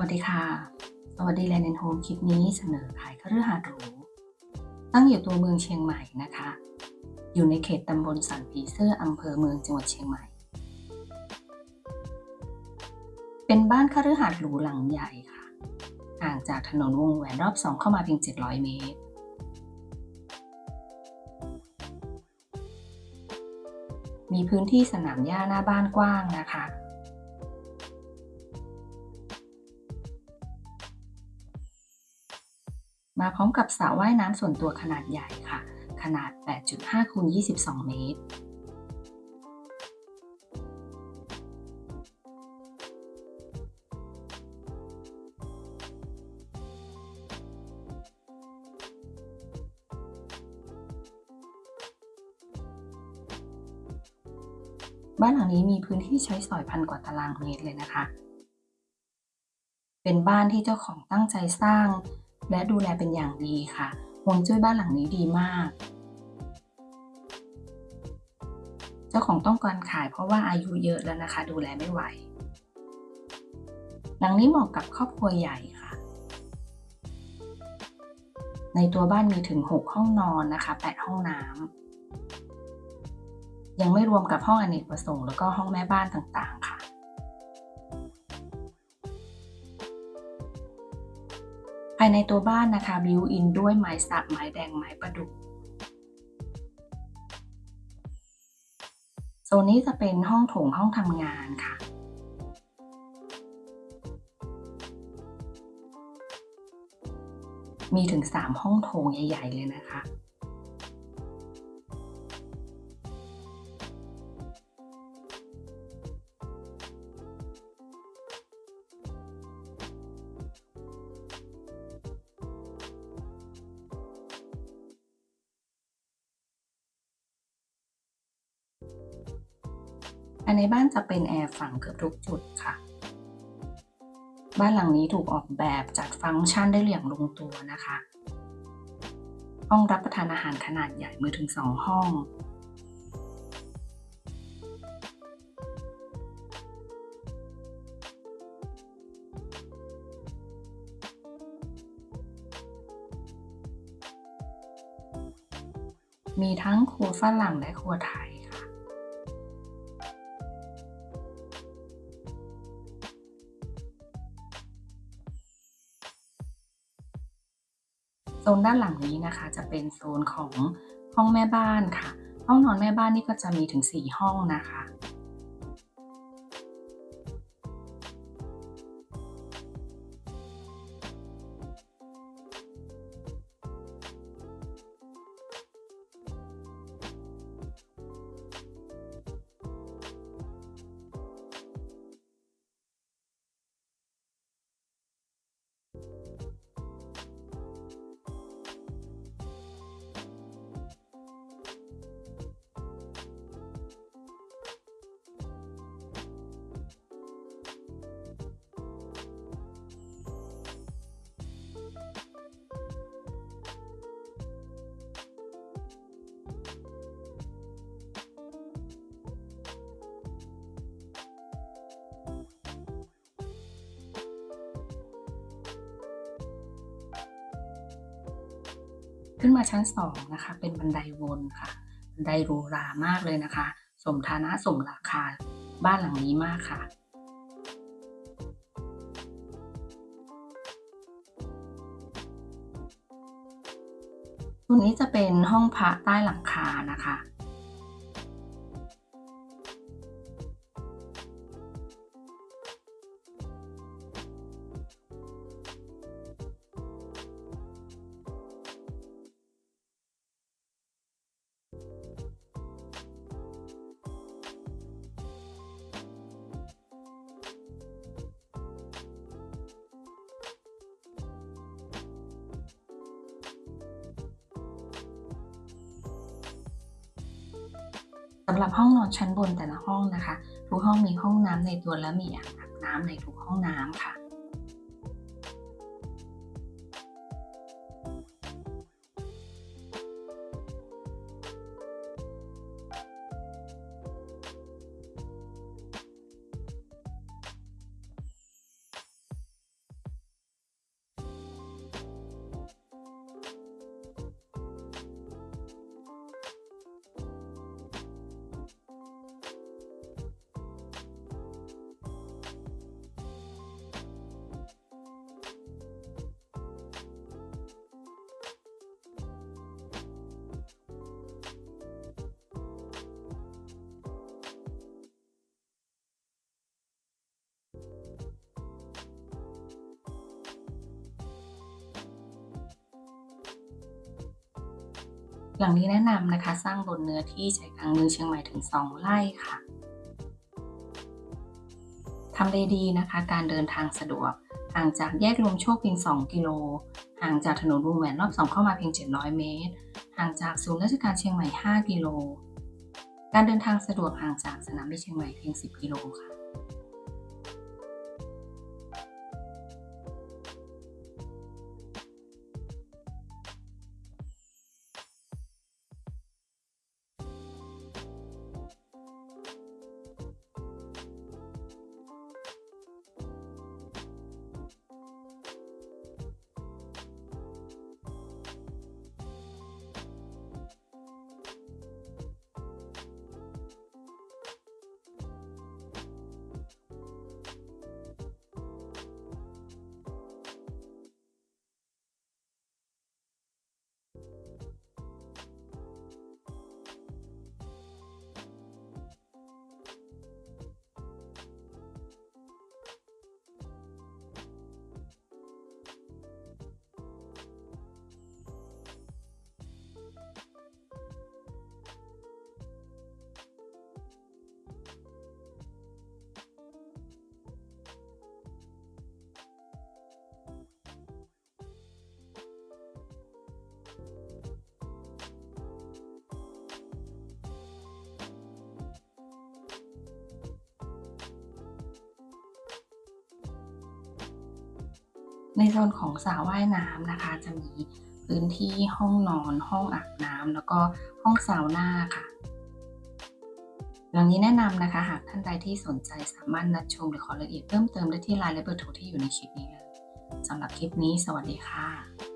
วัสดีค่ะ สวัสดีแลนด์โฮมคลิปนี้เสนอขายคฤหาสน์หรูตั้งอยู่ตัวเมืองเชียงใหม่นะคะ อยู่ในเขตตำบลสันผีเสื้ออำเภอเมืองจังหวัดเชียงใหม่ เป็นบ้านคฤหาสน์หรูหลังใหญ่ค่ะ ห่างจากถนนวงแหวนรอบสองเข้ามาเพียง 700 เมตร มีพื้นที่สนามหญ้าหน้าบ้านกว้างนะคะ มาพร้อมกับสระว่ายน้ำส่วนตัวขนาดใหญ่ค่ะ ขนาด 8.5คูณ22 เมตร บ้านหลังนี้มีพื้นที่ใช้สอยพันกว่าตารางเมตรเลยนะคะ เป็นบ้านที่เจ้าของตั้งใจสร้าง และดูแลเป็นอย่างดีค่ะวงจุ้ยบ้านหลังนี้ดีมาก เจ้าของต้องการขายเพราะว่าอายุเยอะแล้วนะคะ ดูแลไม่ไหว หลังนี้เหมาะกับครอบครัวใหญ่ค่ะ ในตัวบ้านมีถึง 6 ห้องนอนนะคะ 8 ห้องน้ำยังไม่รวมกับห้องอเนกประสงค์แล้วก็ห้องแม่บ้านต่างๆค่ะ ภายในตัวบ้านนะคะบิวอินด้วยไม้สักไม้แดงไม้ประดุกโซนนี้จะเป็นห้องโถงห้องทำงานค่ะ มีถึง 3 ห้องโถงใหญ่ ๆ เลยนะคะ ภายในบ้านจะเป็นแอร์ฝังเกือบทุกจุดค่ะ บ้านหลังนี้ถูกออกแบบจัดฟังก์ชันได้อย่างลงตัวนะคะ ห้องรับประทานอาหารขนาดใหญ่มือถึงสองห้อง มีทั้งครัวฝรั่งและครัวไทย นด้านหลังนี้นะคะ จะเป็นโซนของห้องแม่บ้านค่ะ ห้องนอนแม่บ้านนี่ก็จะมีถึง 4 ห้องนะคะ ขึ้นมาชั้นสองนะคะ เป็นบันไดวนค่ะบันไดรูรามากเลยนะคะ สมฐานะสมราคาบ้านหลังนี้มากค่ะตรงนี้จะเป็นห้องพระใต้หลังคานะคะำหรับห้องนอนชั้นบนแต่ละห้องนะคะ ทุกห้องมีห้องน้ำในตัวและมีอ่างอาบน้ำในทุกห้องน้ำค่ะ หลังนี้แนะนำนะคะ สร้างบนเนื้อที่ใจกลางเมืองเชียงใหม่ถึง 2 ไร่ค่ะทำเลดีนะคะ การเดินทางสะดวก ห่างจากแยกลมโชคเพียง 2 กิโล ห่างจากถนนวงแหวนรอบ2เข้ามาเพียง 700 เมตร ห่างจากศูนย์ราชการเชียงใหม่ 5 กิโล การเดินทางสะดวกห่างจากสนามบินเชียงใหม่เพียง 10 กิโลค่ะ ในโซนของสระว่ายน้ำนะคะ จะมีพื้นที่ห้องนอนห้องอาบน้ำแล้วก็ห้องซาวน่าค่ะ หลังนี้แนะนำนะคะหากท่านใดที่สนใจสามารถนัดชมหรือขอรายละเอียดเพิ่มเติมได้ที่ไลน์และเบอร์โทรที่อยู่ในคลิปนี้เลยสำหรับคลิปนี้สวัสดีค่ะ